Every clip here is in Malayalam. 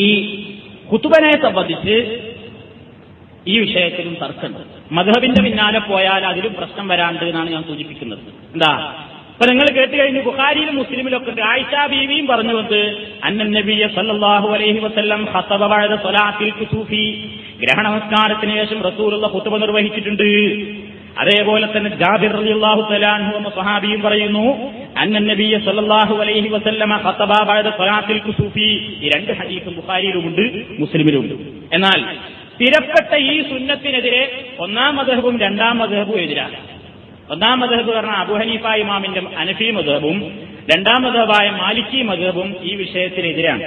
ഈ കുത്തുബനെ സംബന്ധിച്ച് ഈ വിഷയത്തിലും തർക്കമുണ്ട്. മധുഹബിന്റെ പിന്നാലെ പോയാൽ അതിലും പ്രശ്നം വരാണ്ട് എന്നാണ് ഞാൻ സൂചിപ്പിക്കുന്നത്. എന്താ? ഇപ്പൊ നിങ്ങൾ കേട്ട് കഴിഞ്ഞ് ബുഹാരിയിലും മുസ്ലിമിലും ഒക്കെ ആയിഷ ബീവിയും പറഞ്ഞു വന്ന് അന്നൻ സല്ലാഹു അലൈഹി സ്വലാത്തിൽ കുസൂഫി ഗ്രഹണ നമസ്കാരത്തിന് ശേഷം റസൂലുള്ള കുത്തുബ നിർവഹിച്ചിട്ടുണ്ട്. അതേപോലെ തന്നെ ജാബിർ റളിയല്ലാഹു തആലാഹു എന്ന സ്വഹാബിയും പറയുന്നു അന്നൻ നബിയ സല്ലല്ലാഹു അലൈഹി വസല്ലമ ഖത്തബ ബഅദ സ്വലാത്തിൽ കുസൂഫി ഈ രണ്ട് ഹദീസും ബുഖാരിയിലുമുണ്ട് മുസ്ലിമിലുമുണ്ട്. എന്നാൽ സ്ഥിരപ്പെട്ട ഈ സുന്നത്തിനെതിരെ ഒന്നാം മദ്ഹബും രണ്ടാം മദ്ഹബും എതിരാണ് ഒന്നാം മദഹബ് പറഞ്ഞ അബു ഹനീഫ ഇമാമിന്റെ അനഫി മദ്ഹബും രണ്ടാം മദ്ഹബായ മാലിക്കി മദ്ഹബും ഈ വിഷയത്തിനെതിരാണ്.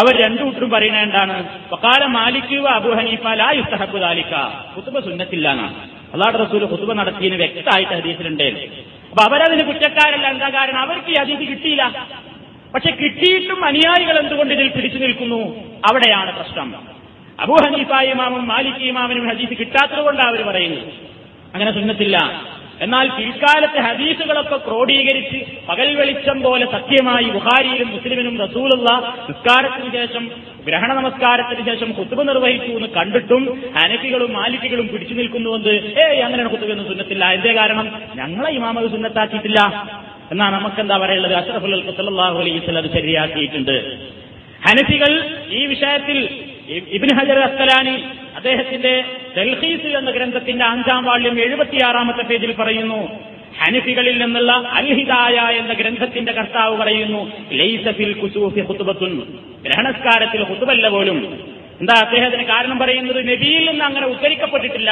അവർ രണ്ടു കൂട്ടരും പറയുന്നത് എന്താണ്? വക്കാല മാലിക്കു അബു ഹനീഫ ലാ യുസ്തഹബ് ദാലിക്ക കുത്തുബ സുന്നത്തില്ലാന്നാണ്. അള്ളാഹുടെ റസൂൽ ഹുസുബ നടത്തിയതിന് വ്യക്തമായിട്ട് ഹദീസിലുണ്ട്. അപ്പൊ അവരതിന് കുറ്റക്കാരല്ല എന്താ കാരണം? അവർക്ക് ഈ ഹദീസ് കിട്ടിയില്ല. പക്ഷെ കിട്ടിയിട്ടും അനുയായികൾ എന്തുകൊണ്ട് ഇതിൽ പിടിച്ചു നിൽക്കുന്നു? അവിടെയാണ് പ്രശ്നം. അബൂ ഹനീഫ ഇമാമും മാലിക് ഇമാമിനും ഹദീസ് കിട്ടാത്തത് കൊണ്ടാണ് അവർ പറയുന്നത്. അങ്ങനെ സുന്നത്തില്ല. എന്നാൽ പിൽക്കാലത്തെ ഹദീസുകളൊക്കെ ക്രോഡീകരിച്ച് പകൽ വെളിച്ചം പോലെ സത്യമായി ബുഹാരിയിലും മുസ്ലിമിനും റസൂലുള്ള നിസ്കാരത്തിന് ശേഷം ഗ്രഹണ നമസ്കാരത്തിന് ശേഷം കുത്തുബ് നിർവഹിച്ചു എന്ന് കണ്ടിട്ടും ഹനഫികളും മാലിക്കുകളും പിടിച്ചു നിൽക്കുന്നുവെന്ന് ഏയ് അങ്ങനെ കുത്തുബെന്ന് സുന്നത്തില്ല. എന്തേ കാരണം? ഞങ്ങളെ ഇമാമത് സുന്നത്താക്കിയിട്ടില്ല. എന്നാ നമുക്കെന്താ പറയുള്ളത് അഷ്റഫുൽ സല്ലല്ലാഹു അലൈഹി അത് ശരിയാക്കിയിട്ടുണ്ട്. ഹനഫികൾ ഈ വിഷയത്തിൽ ഇബിൻ ഹജർ അസ്കലാനി അദ്ദേഹത്തിന്റെ തെൽഹീസ് എന്ന ഗ്രന്ഥത്തിന്റെ അഞ്ചാം വാള്യം എഴുപത്തിയാറാമത്തെ പേജിൽ പറയുന്നു ഹനഫികളിൽ നിന്നുള്ള അൽഹിദായ എന്ന ഗ്രന്ഥത്തിന്റെ കർത്താവ് പറയുന്നു ലൈസഫിൽ കുസൂഫി ഹുത്തുബത്തുൻ ഗ്രഹണസ്കാരത്തിൽ ഹുത്തുബല്ല പോലും. എന്താ അദ്ദേഹത്തിന് കാരണം പറയുന്നത്? നബിയിൽ നിന്ന് അങ്ങനെ ഉദ്ധരിക്കപ്പെട്ടിട്ടില്ല.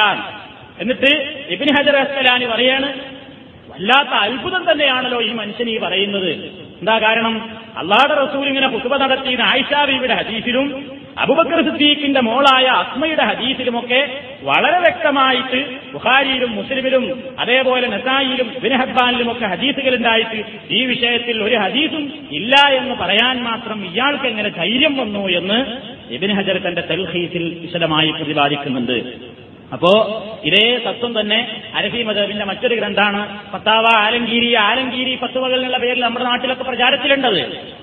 എന്നിട്ട് ഇബിൻ ഹജർ അസ്കലാനി പറയാണ് വല്ലാത്ത അത്ഭുതം തന്നെയാണല്ലോ ഈ മനുഷ്യൻ ഈ പറയുന്നത്. എന്താ കാരണം? അള്ളാഹുടെ റസൂൽ ഇങ്ങനെ കുത്തുബ നടത്തിയ ആയിഷാബിയുടെ ഹദീസിലും അബുബക്കർ സിദ്ദീഖിന്റെ മോളായ അസ്മയുടെ ഹദീസിലുമൊക്കെ വളരെ വ്യക്തമായിട്ട് ബുഹാരിയിലും മുസ്ലിമിലും അതേപോലെ നസായിലും ഒക്കെ ഹദീസുകൾ ഉണ്ടായിട്ട് ഈ വിഷയത്തിൽ ഒരു ഹദീസും ഇല്ല എന്ന് പറയാൻ മാത്രം ഇയാൾക്ക് എങ്ങനെ ധൈര്യം വന്നു എന്ന് ഇബിൻ ഹജർ തന്റെ തെൽഹീസിൽ വിശദമായി പ്രതിപാദിക്കുന്നുണ്ട്. അപ്പോ ഇതേ തത്വം തന്നെ അരഫി മദബിന്റെ മറ്റൊരു ഗ്രന്ഥാണ്. പത്താവ ആലങ്കീരി ആലങ്കീരി പത്തുവകൾ എന്നുള്ള പേരിൽ നമ്മുടെ നാട്ടിലൊക്കെ പ്രചാരത്തിലുണ്ടത്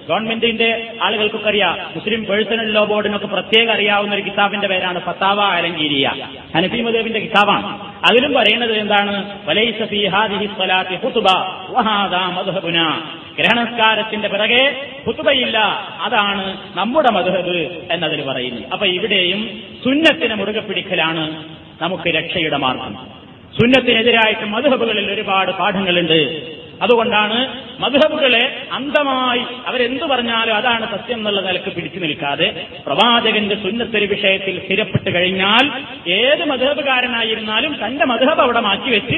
ഗവൺമെന്റിന്റെ ആളുകൾക്കൊക്കെ അറിയാം മുസ്ലിം പേഴ്സണൽ ലോ ബോർഡിനൊക്കെ പ്രത്യേകം അറിയാവുന്ന ഒരു കിതാബിന്റെ പേരാണ് പത്താവ ആലങ്കീരിയ. ഹനഫി മദേബിന്റെ കിതാബാണ്. അതിലും പറയുന്നത് എന്താണ്? ഗ്രഹണസ്കാരത്തിന്റെ പിറകെ കുത്തുബയില്ല അതാണ് നമ്മുടെ മധുഹബ് എന്നതിൽ പറയുന്നു അപ്പൊ ഇവിടെയും സുന്നത്തിനെ മുറുകെ പിടിക്കലാണ് നമുക്ക് രക്ഷയുടെ മാർഗം. സുന്നത്തിനെതിരായിട്ട് മധുഹബുകളിൽ ഒരുപാട് പാഠങ്ങളുണ്ട്. അതുകൊണ്ടാണ് മധുഹബുകളെ അന്ധമായി അവരെന്തു പറഞ്ഞാലും അതാണ് സത്യം എന്നുള്ള നിലയ്ക്ക് പിടിച്ചു നിൽക്കാതെ പ്രവാചകന്റെ സുന്നത്തൊരു വിഷയത്തിൽ സ്ഥിരപ്പെട്ട് കഴിഞ്ഞാൽ ഏത് മധുഹബുകാരനായിരുന്നാലും തന്റെ മധുഹബ് അവിടെ മാറ്റിവെച്ച്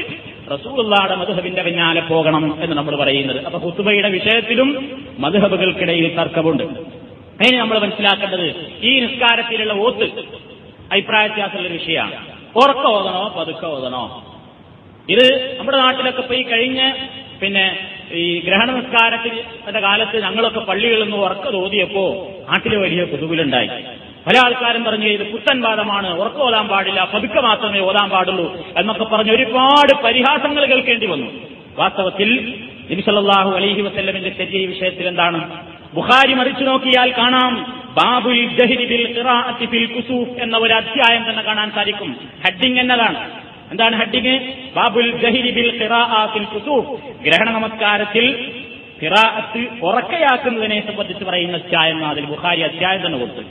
റസൂള്ളാടെ മധുഹബിന്റെ പിന്നാലെ പോകണം എന്ന് നമ്മൾ പറയുന്നത്. അപ്പൊ ഹുത്തുബയുടെ വിഷയത്തിലും മധുഹബുകൾക്കിടയിൽ തർക്കമുണ്ട്. അതിന് നമ്മൾ മനസ്സിലാക്കേണ്ടത് ഈ നിസ്കാരത്തിലുള്ള ഓത്ത് അഭിപ്രായ വ്യത്യാസമുള്ള ഒരു വിഷയമാണ്. ഉറക്ക ഓതണോ പതുക്കെ ഓതണോ? ഇത് നമ്മുടെ നാട്ടിലൊക്കെ പോയി കഴിഞ്ഞ് പിന്നെ ഈ ഗ്രഹണ നിസ്കാരത്തിന്റെ കാലത്ത് ഞങ്ങളൊക്കെ പള്ളികളിൽ നിന്ന് ഉറക്ക തോതിയപ്പോ നാട്ടിലെ വലിയ കുതുകിലുണ്ടായി. പല ആൾക്കാരും പറഞ്ഞു ഇത് പുത്തൻ വാദമാണ് ഉറക്കം ഓതാൻ പാടില്ല പതുക്കെ മാത്രമേ ഓതാൻ പാടുള്ളൂ എന്നൊക്കെ പറഞ്ഞ് ഒരുപാട് പരിഹാസങ്ങൾ കേൾക്കേണ്ടി വന്നു. വാസ്തവത്തിൽ നബിസല്ലാഹു അലഹി വസ്ല്ലമിന്റെ ശരി വിഷയത്തിൽ എന്താണ് ബുഹാരി മറിച്ചു നോക്കിയാൽ കാണാം ബാബുൽ ബിൽ ഖിറാഅത്തി കുസൂഫ് എന്ന ഒരു അധ്യായം തന്നെ കാണാൻ സാധിക്കും. ഹെഡിങ് എന്നതാണ്. എന്താണ് ഹെഡിങ്? ബാബുൽ ബിൽ ഖിറാഅത്തിൽ കുസൂഫ് ഗ്രഹണ നമസ്കാരത്തിൽ ഖിറാഅത്ത് ഉറക്കയാക്കുന്നതിനെ സംബന്ധിച്ച് പറയുന്ന അധ്യായം അതിൽ ബുഖാരി അധ്യായം തന്നെ കൊടുത്തു.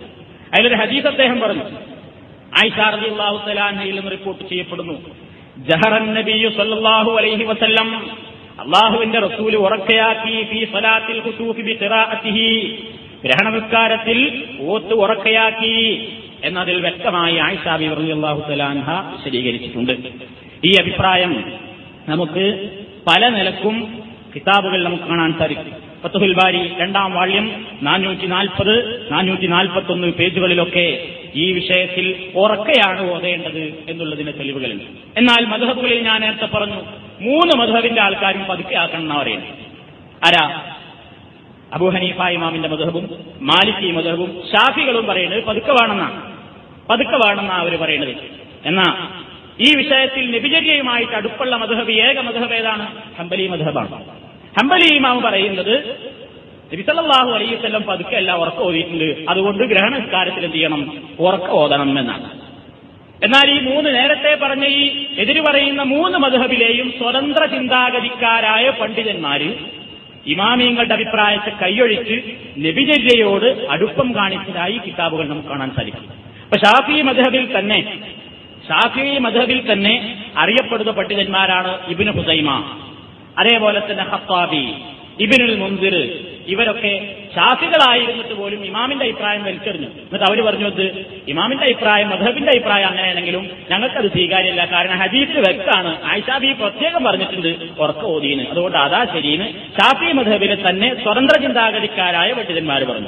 അതിലൊരു ഹദീസ് അദ്ദേഹം പറഞ്ഞു. ആയിഷ റളിയല്ലാഹു തആലയിൽ നിന്ന് റിപ്പോർട്ട് ചെയ്യപ്പെടുന്നു. ജഹറൻ നബിയു സല്ലല്ലാഹു അലൈഹി വസല്ലം അള്ളാഹുവിന്റെ റസൂൽ ഉറക്കയാക്കി ഫി സലാത്തിൽ ബി ഖിറാഅത്തിഹി. ഗ്രഹണനിസ്കാരത്തിൽ ഓത്ത് ഉറക്കയാക്കി എന്നതിൽ വ്യക്തമായി ആയിഷാബി അള്ളാഹു തലാൻഹ വിശദീകരിച്ചിട്ടുണ്ട്. ഈ അഭിപ്രായം നമുക്ക് പല നിലക്കും കിതാബുകൾ നമുക്ക് കാണാൻ സാധിക്കും. ഫത്തുഹുൽ ബാരി രണ്ടാം വാള്യം നാനൂറ്റി നാൽപ്പത് നാനൂറ്റി നാൽപ്പത്തി ഒന്ന് പേജുകളിലൊക്കെ ഈ വിഷയത്തിൽ ഉറക്കെയാണ് ഓതേണ്ടത് എന്നുള്ളതിന്റെ തെളിവുകളുണ്ട്. എന്നാൽ മധുഹബുകളിൽ ഞാൻ നേരത്തെ പറഞ്ഞു മൂന്ന് മധുഹബിന്റെ ആൾക്കാരും പതുക്കെ ആക്കണം പറയുന്നത്. ആരാ? അബൂ ഹനീഫ ഇമാമിന്റെ മധുഹബും മാലിക്കി മധുഹബും ഷാഫികളും പറയുന്നത് പതുക്കെ വേണമെന്നാണ് പതുക്കെ വേണമെന്നാണ് അവർ പറയുന്നത്. എന്നാ ഈ വിഷയത്തിൽ നിബിചര്യയുമായിട്ട് അടുപ്പുള്ള മധുഹബ് ഏക മധുഹബ് ഏതാണ്? ഹംബലി മധുഹബാണ്. ഹംബലി ഇമാം പറയുന്നത് നബിസല്ലാഹു അലൈവല്ലം പതുക്കെ എല്ലാം ഉറക്ക ഓതിയിട്ടുണ്ട്. അതുകൊണ്ട് ഗ്രഹണസ്കാരത്തിൽ എന്ത് ചെയ്യണം? ഉറക്ക ഓതണം എന്നാണ്. എന്നാൽ ഈ മൂന്ന് നേരത്തെ പറഞ്ഞ ഈ എതിര് പറയുന്ന മൂന്ന് മധുഹബിലെയും സ്വതന്ത്ര ചിന്താഗതിക്കാരായ പണ്ഡിതന്മാര് ഇമാമിയങ്ങളുടെ അഭിപ്രായത്തെ കൈയൊഴിച്ച് നബിചര്യയോട് അടുപ്പം കാണിച്ചതായി കിതാബുകൾ നമുക്ക് കാണാൻ സാധിക്കും. അപ്പൊ ഷാഫി മധബിൽ തന്നെ ഷാഫി മധബിൽ തന്നെ അറിയപ്പെടുന്ന പണ്ഡിതന്മാരാണ് ഇബിന് ഹുസൈമ അതേപോലെ തന്നെ ഹത്താബി ഇബിനുൽ മുന്തിർ ഇവരൊക്കെ ശാസികളായിരുന്നിട്ട് പോലും ഇമാമിന്റെ അഭിപ്രായം വലിച്ചെറിഞ്ഞു. എന്നിട്ട് അവർ പറഞ്ഞു അത് ഇമാമിന്റെ അഭിപ്രായം മധബിന്റെ അഭിപ്രായം അങ്ങനെയാണെങ്കിലും ഞങ്ങൾക്കത് സ്വീകാര്യമല്ല. കാരണം ഹദീസിൽ വ്യക്തമാണ്. ആയിഷാബി പ്രത്യേകം പറഞ്ഞിട്ടുണ്ട് ഉറക്ക ഓതീന് അതുകൊണ്ട് അതാ ശരിയെന്ന് ഷാഫി മധബിലെ തന്നെ സ്വതന്ത്ര ചിന്താഗതിക്കാരായ പണ്ഡിതന്മാർ പറഞ്ഞു.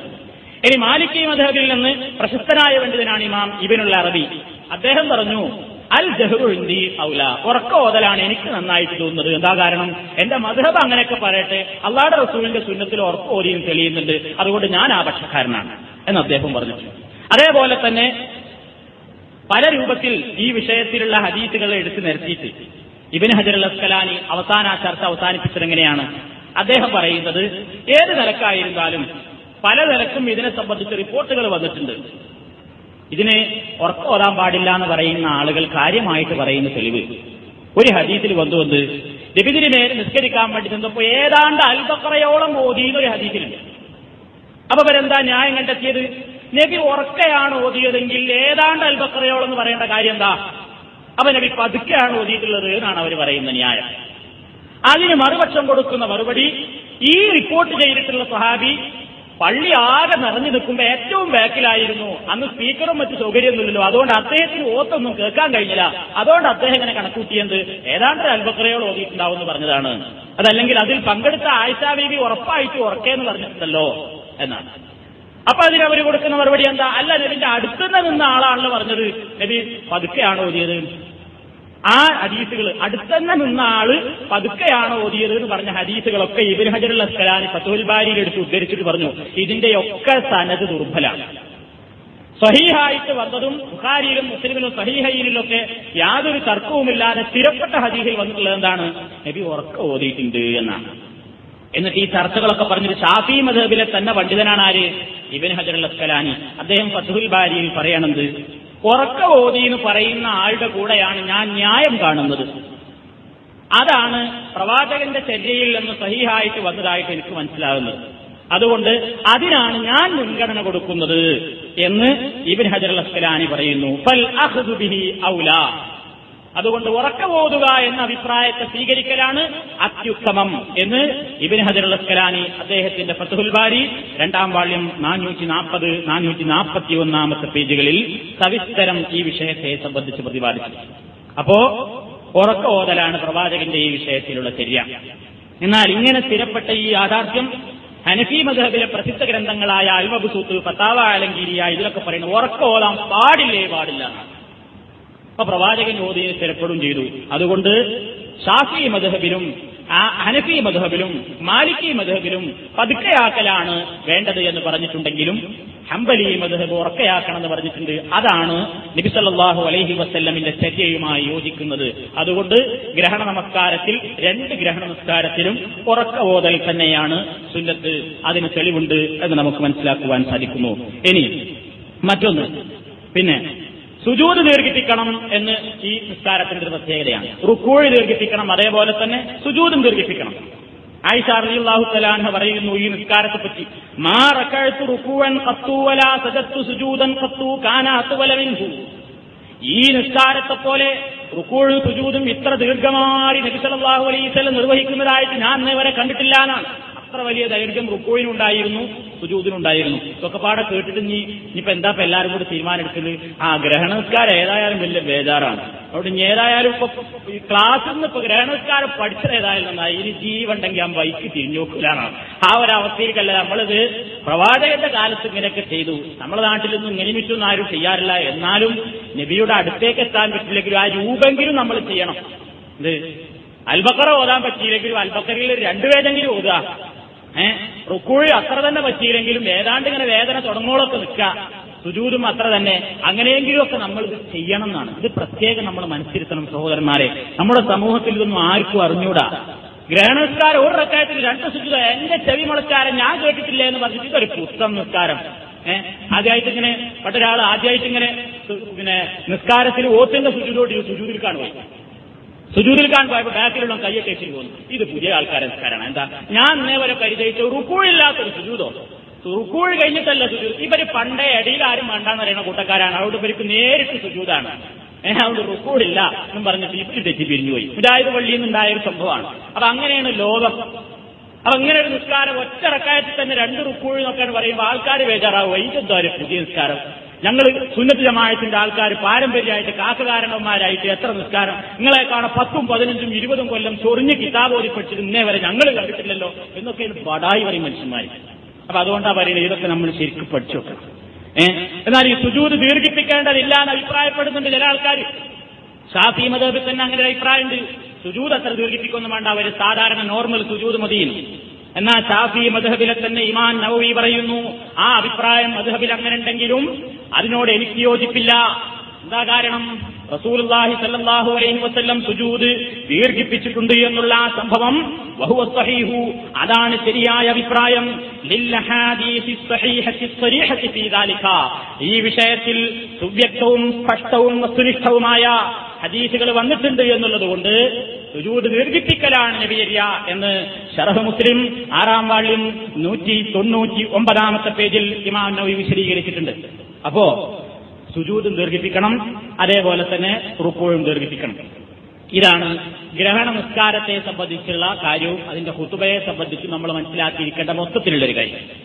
ഇനി മാലിക്കി മധബിൽ നിന്ന് പ്രശസ്തനായ പണ്ഡിതനാണ് ഇമാം ഇബിനുള്ള അറബി. അദ്ദേഹം പറഞ്ഞു അൽ ജഹ്റു ഇന്ദി ഔല. ഉറക്ക ഓതലാണ് എനിക്ക് നന്നായിട്ട് തോന്നുന്നത്. എന്താ കാരണം? എന്റെ മധുഹബ് അങ്ങനെയൊക്കെ പറയട്ടെ അള്ളാഹുടെ റസൂലിന്റെ സുന്നത്തിൽ ഉറക്ക ഓതിയും തെളിയുന്നുണ്ട്. അതുകൊണ്ട് ഞാൻ ആ പക്ഷക്കാരനാണ് എന്ന് അദ്ദേഹം പറഞ്ഞു അതേപോലെ തന്നെ പല രൂപത്തിൽ ഈ വിഷയത്തിലുള്ള ഹദീസുകൾ എടുത്തു നിരത്തിയിട്ട് ഇബിൻ ഹജർ അസ്കലാനി അവസാന ആ ചർച്ച അവസാനിപ്പിച്ചത് എങ്ങനെയാണ്? അദ്ദേഹം പറയുന്നത് ഏത് നിലക്കായിരുന്നാലും പല നിലക്കും ഇതിനെ സംബന്ധിച്ച് റിപ്പോർട്ടുകൾ വന്നിട്ടുണ്ട്. ഇതിനെ ഉറക്കം ഓതാൻ പാടില്ല എന്ന് പറയുന്ന ആളുകൾ കാര്യമായിട്ട് പറയുന്ന തെളിവ്. ഒരു ഹദീസിൽ വന്നു വന്ന് നബിതിന് മേൽ നിസ്കരിക്കാൻ വേണ്ടി ചെന്നപ്പോ ഏതാണ്ട് അൽബക്കറയോളം ഓതിയെന്ന് ഒരു ഹദീസിലുണ്ട്. അപ്പൊ ഇവരെന്താ ന്യായം കണ്ടെത്തിയത്? നബി ഉറക്കയാണ് ഓതിയതെങ്കിൽ ഏതാണ്ട് അൽബക്കറയോളം എന്ന് പറയേണ്ട കാര്യം എന്താ? അപ്പൊ നബി പതുക്കെയാണ് ഓതിയിട്ടുള്ളത് എന്നാണ് അവർ പറയുന്ന ന്യായം. അതിന് മറുപക്ഷം കൊടുക്കുന്ന മറുപടി ഈ റിപ്പോർട്ട് ചെയ്തിട്ടുള്ള സഹാബി പള്ളി ആകെ നിറഞ്ഞു നിൽക്കുമ്പോ ഏറ്റവും ബാക്കിലായിരുന്നു. അന്ന് സ്പീക്കറും മറ്റു സൗകര്യമൊന്നുമില്ലല്ലോ. അതുകൊണ്ട് അദ്ദേഹത്തിന് ഓത്തൊന്നും കേൾക്കാൻ കഴിഞ്ഞില്ല. അതുകൊണ്ട് അദ്ദേഹം ഇങ്ങനെ കണക്കൂട്ടിയത് ഏതാണ്ട് അൽബക്കറയോട് ഓതിയിട്ടുണ്ടാവും എന്ന് പറഞ്ഞതാണ്. അതല്ലെങ്കിൽ അതിൽ പങ്കെടുത്ത ആയിഷാ ബീബി ഉറപ്പായിട്ട് ഉറക്കേന്ന് പറഞ്ഞിട്ടുണ്ടല്ലോ എന്നാണ്. അപ്പൊ അതിന് അവർ കൊടുക്കുന്ന മറുപടി എന്താ? അല്ല നബിന്റെ അടുത്തുനിന്ന് നിന്ന ആളാണല്ലോ പറഞ്ഞത് നബി പതുക്കെയാണ് ഓതിയത്. ആ ഹദീസുകൾ. അടുത്തന്നെ നിന്ന ആൾ പതുക്കെയാണ് ഓതിയത് എന്ന് പറഞ്ഞ ഹദീസുകളൊക്കെ ഇബിൻ ഹജറുൽ അസ്കലാനി ഫത്തുൽ ബാരിയിൽ എടുത്ത് ഉദ്ധരിച്ചിട്ട് പറഞ്ഞു. ഇതിന്റെയൊക്കെ സനത് ദുർബലാണ്. സഹീഹായിട്ട് വന്നതും ബുഖാരിയിലും മുസ്ലിമിലും സഹീഹയിലൊക്കെ യാതൊരു തർക്കവുമില്ലാതെ സ്ഥിരപ്പെട്ട ഹദീസിൽ വന്നിട്ടുള്ളത് എന്താണ്? നബി ഉറക്ക ഓതിയിട്ടുണ്ട് എന്നാണ്. എന്നിട്ട് ഈ ചർച്ചകളൊക്കെ പറഞ്ഞിട്ട് ഷാഫി മദബിലെ തന്നെ പണ്ഡിതനാണ് ആര്? ഇബിൻ ഹജറുൽ അസ്കലാനി. അദ്ദേഹം ഫത്തുൽ ബാരിയിൽ പറയണത് ഉറക്ക ഓതി എന്ന് പറയുന്ന ആളുടെ കൂടെയാണ് ഞാൻ ന്യായം കാണുന്നത്. അതാണ് പ്രവാചകന്റെ ചര്യയിൽ നിന്ന് സഹിഹായിട്ട് വന്നതായിട്ട് എനിക്ക് മനസ്സിലാകുന്നത് അതുകൊണ്ട് അതിനാണ് ഞാൻ മുൻഗണന കൊടുക്കുന്നത് എന്ന് ഇബിൻ ഹജർ അസ്കലാനി പറയുന്നു. ഫൽ അതുകൊണ്ട് ഉറക്കമോതുക എന്ന അഭിപ്രായത്തെ സ്വീകരിക്കലാണ് അത്യുത്തമം എന്ന് ഇബിൻ ഹജർ അസ്കലാനി അദ്ദേഹത്തിന്റെ ഫത്തുൽ ബാരി രണ്ടാം വാള്യം നാനൂറ്റി നാൽപ്പത് നാനൂറ്റി നാൽപ്പത്തി ഒന്നാമത്തെ പേജുകളിൽ സവിസ്തരം ഈ വിഷയത്തെ സംബന്ധിച്ച് പ്രതിപാദിച്ചു അപ്പോ ഉറക്ക ഓതലാണ് പ്രവാചകന്റെ ഈ വിഷയത്തിലുള്ള ചര്യ എന്നാൽ ഇങ്ങനെ സ്ഥിരപ്പെട്ട ഈ യാഥാർത്ഥ്യം ഹനഫി മധബിലെ പ്രസിദ്ധ ഗ്രന്ഥങ്ങളായ അൽമബുസൂത്ത് ഫത്താവ അലങ്കീരിയ ഇതിലൊക്കെ പറയുന്നത് ഉറക്ക ഓതാൻ പാടില്ലേ പാടില്ല എന്നാണ്. അപ്പൊ പ്രവാചകൻ ഓതിയെ സ്ഥിരപ്പെടും ചെയ്തു. അതുകൊണ്ട് ഷാഫി മധുഹബിലും ഹനഫി മധുഹബിലും മാലിക്കി മധുഹബിലും പതുക്കെയാക്കലാണ് വേണ്ടത് എന്ന് പറഞ്ഞിട്ടുണ്ടെങ്കിലും ഹംബലി മധുഹബ് ഉറക്കയാക്കണം എന്ന് പറഞ്ഞിട്ടുണ്ട്. അതാണ് നബിസല്ലാഹു അലൈഹി വസ്ല്ലമിന്റെ ചര്യയുമായി യോജിക്കുന്നത്. അതുകൊണ്ട് ഗ്രഹണ നമസ്കാരത്തിൽ രണ്ട് ഗ്രഹണ നമസ്കാരത്തിലും ഉറക്ക ഓതൽ തന്നെയാണ് സുന്നത്ത്. അതിന് തെളിവുണ്ട് എന്ന് നമുക്ക് മനസ്സിലാക്കുവാൻ സാധിക്കുന്നു. ഇനി മറ്റൊന്ന്. പിന്നെ സുജൂത് ദീർഘിപ്പിക്കണം എന്ന് ഈ നിസ്കാരത്തിന്റെ ഒരു പ്രത്യേകതയാണ്. റുക്കോഴി ദീർഘിപ്പിക്കണം അതേപോലെ തന്നെ സുജൂതും ദീർഘിപ്പിക്കണം. ആയിഷ പറയുന്നു ഈ നിസ്കാരത്തെ പറ്റി ഈ നിസ്കാരത്തെ പോലെ റുക്കൂഴും സുജൂതും ഇത്ര ദീർഘമായി നബിസലാഹു വസല്ലം നിർവഹിക്കുന്നതായിട്ട് ഞാൻ ഇന്നേ വരെ കണ്ടിട്ടില്ല എന്നാണ്. അത്ര വലിയ ദൈർഘ്യം റുക്കോയിനുണ്ടായിരുന്നു സുജൂദിനുണ്ടായിരുന്നു ഇതൊക്കെ പാടെ കേട്ടിട്ട് നീ ഇനിയിപ്പോ എന്താ ഇപ്പൊ എല്ലാവരും കൂടി തീരുമാനം ആ ഗ്രഹണസ്കാരം ഏതായാലും വലിയ ബേജാറാണ്. അതുകൊണ്ട് ഇനി ഏതായാലും ഇപ്പൊ ഈ ക്ലാസ്സിൽ നിന്ന് ഇപ്പൊ ഗ്രഹണസ്കാരം പഠിച്ചത് ഏതായാലും നന്നായി. ഇനി ജീവുണ്ടെങ്കിൽ ആ ബൈക്ക് തിരിഞ്ഞു നോക്കില്ലാണ് ആ ഒരു അവസ്ഥയിലേക്കല്ല നമ്മളിത് പ്രവാചകന്റെ കാലത്ത് ഇങ്ങനെയൊക്കെ ചെയ്തു. നമ്മുടെ നാട്ടിലൊന്നും ഇങ്ങനെ മിറ്റൊന്നും ആരും ചെയ്യാറില്ല. എന്നാലും നബിയുടെ അടുത്തേക്ക് എത്താൻ പറ്റില്ലെങ്കിലും ആ രൂപെങ്കിലും നമ്മൾ ചെയ്യണം. ഇത് അൽബക്കറ ഓതാൻ പറ്റിയില്ലെങ്കിലും അൽബക്കറിൽ രണ്ടുപേരെങ്കിലും ഓതുക. ഏഹ് റുക്കൂഴി അത്ര തന്നെ പറ്റിയില്ലെങ്കിലും ഏതാണ്ട് ഇങ്ങനെ വേദന തുടങ്ങോളൊക്കെ നിൽക്കുക. സുജൂതും അത്ര തന്നെ. അങ്ങനെയെങ്കിലുമൊക്കെ നമ്മൾ ഇത് ചെയ്യണം എന്നാണ് ഇത് പ്രത്യേകം നമ്മൾ മനസ്സിരുത്തണം സഹോദരന്മാരെ. നമ്മുടെ സമൂഹത്തിൽ ഇതൊന്നും ആർക്കും അറിഞ്ഞൂടാ. ഗ്രഹണസ്കാരം ഒരു റക്കായത്തിൽ രണ്ട് സുജൂത എന്റെ ചെവി മുളക്കാരൻ ഞാൻ കേട്ടിട്ടില്ലേ? എന്ന് പറഞ്ഞിട്ട് ഒരു പുസ്തകം നിസ്കാരം. ഏഹ് ആദ്യമായിട്ട് ഇങ്ങനെ പട്ടൊരാൾ ആദ്യമായിട്ട് ഇങ്ങനെ പിന്നെ നിസ്കാരത്തിൽ ഓത്തിന്റെ സുജൂതോട്ട് സുജൂതിൽ കാണുക സുജൂരിൽ കാണുമ്പോൾ ബാക്കിലുള്ള കയ്യൊക്കെ വെച്ചിട്ട് പോകുന്നു ഇത് പുതിയ ആൾക്കാരെ നിസ്കാരമാണ് എന്താ? ഞാൻ ഇന്നേ വരെ പരിചയിച്ച റുക്കൂഴില്ലാത്തൊരു സുജൂതോ? റുക്കൂഴ് കഴിഞ്ഞിട്ടല്ല സുജൂത്. ഇവർ പണ്ടേ അടിയിൽ ആരും വേണ്ടാന്ന് പറയുന്ന കൂട്ടക്കാരാണ്. അതുകൊണ്ട് ഇവർക്ക് നേരിട്ട് സുജൂതാണ്. ഏഹ് അതുകൊണ്ട് റുക്കൂടില്ല എന്നും പറഞ്ഞിട്ട് ഇവർ തെറ്റി പിരിഞ്ഞുപോയി മുജാഹിദ് പള്ളിയിൽ നിന്നുണ്ടായ ഒരു സംഭവമാണ്. അപ്പൊ അങ്ങനെയാണ് ലോകം. അപ്പൊ ഇങ്ങനെ ഒരു നിസ്കാരം ഒറ്റ റക്കായത്തിൽ തന്നെ രണ്ട് റുക്കൂഴ് നോക്കാൻ പറയുമ്പോൾ ആൾക്കാർ ബേജാറാവുക. ഇതെന്താ പുതിയ നിസ്കാരം? ഞങ്ങൾ സുന്നത്ത് ജമായത്തിന്റെ ആൾക്കാർ പാരമ്പര്യമായിട്ട് കാസകാരണന്മാരായിട്ട് എത്ര നിസ്കാരം? നിങ്ങളെ കാണാൻ പത്തും പതിനഞ്ചും ഇരുപതും കൊല്ലം ചൊറിഞ്ഞ് കിതാബ് പഠിച്ചിട്ട് ഇന്നേ വരെ ഞങ്ങൾ കണ്ടിട്ടില്ലല്ലോ എന്നൊക്കെയാണ് ബടായി പറയും മനുഷ്യന്മാർ അപ്പൊ അതുകൊണ്ടാ പറയുന്നത് ഇതൊക്കെ നമ്മൾ ശരിക്കും പഠിച്ചു വെക്കണം. എന്നാൽ ഈ സുജൂത് ദീർഘിപ്പിക്കേണ്ടതില്ല എന്ന് അഭിപ്രായപ്പെടുന്നുണ്ട് ചില ആൾക്കാർ ഷാഫി മതബിൽ തന്നെ അങ്ങനെ ഒരു അഭിപ്രായമുണ്ട്. സുജൂത് അത്ര ദീർഘിപ്പിക്കൊന്നും വേണ്ട അവർ സാധാരണ നോർമൽ സുജൂത് മതിയും. എന്നാൽ ഷാഫി മധഹബിലെ തന്നെ ഇമാൻ നവവി പറയുന്നു ആ അഭിപ്രായം മധഹബിൽ അങ്ങനെ ഉണ്ടെങ്കിലും അതിനോട് എനിക്ക് യോജിപ്പില്ല. എന്താ കാരണം? റസൂലുള്ളാഹി സല്ലല്ലാഹു അലൈഹി വസല്ലം സുജൂദ് ദീർഘിപ്പിച്ചിട്ടുണ്ട് എന്നുള്ള ആ സംഭവം വഹുവ അതാണ് ശരിയായ അഭിപ്രായം. ഈ വിഷയത്തിൽ സുവ്യക്തവും സ്പഷ്ടവും വസ്തുനിഷ്ഠവുമായ ഹദീസുകൾ വന്നിട്ടുണ്ട് എന്നുള്ളത് കൊണ്ട് സുജൂദ് ദീർഘിപ്പിക്കലാണ് നബിയര്യ എന്ന് ഷറഹ് മുസ്ലിം ആറാം വാള്യം നൂറ്റി തൊണ്ണൂറ്റി ഒമ്പതാമത്തെ പേജിൽ ഇമാം നബി വിശദീകരിച്ചിട്ടുണ്ട്. അപ്പോ സുജൂദും ദീർഘിപ്പിക്കണം അതേപോലെ തന്നെ റുപ്പോഴും ദീർഘിപ്പിക്കണം. ഇതാണ് ഗ്രഹണ നിസ്കാരത്തെ സംബന്ധിച്ചുള്ള കാര്യവും അതിന്റെ ഹുത്തുബയെ സംബന്ധിച്ചും നമ്മൾ മനസ്സിലാക്കിയിരിക്കേണ്ട മൊത്തത്തിലുള്ളൊരു കാര്യം.